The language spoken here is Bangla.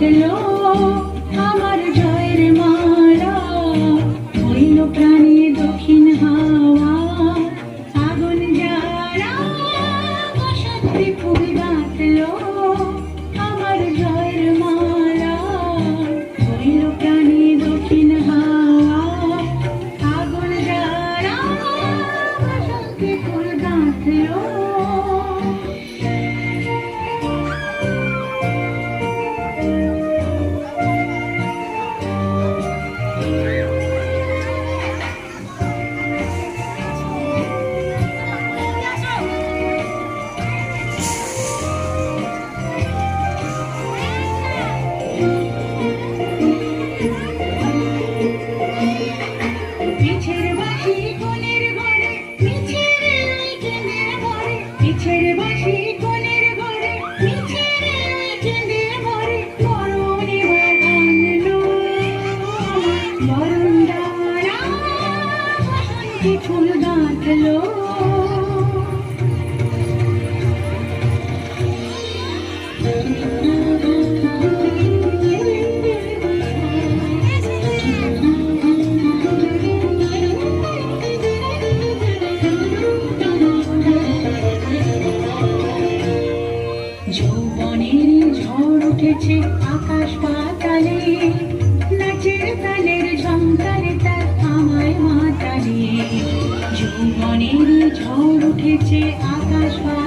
গাঁথলো আমার জয়ের মালা হইল প্রাণী দক্ষিণ হাওয়া আগুন যারা বসন্তে ফুল গাঁথলো। ফুল গাঁথলো যৌবনের ঝড় উঠেছে আকাশ পাতালে। আমায় মাতালে যৌবনের ঝড় উঠেছে আকাশ পাতালে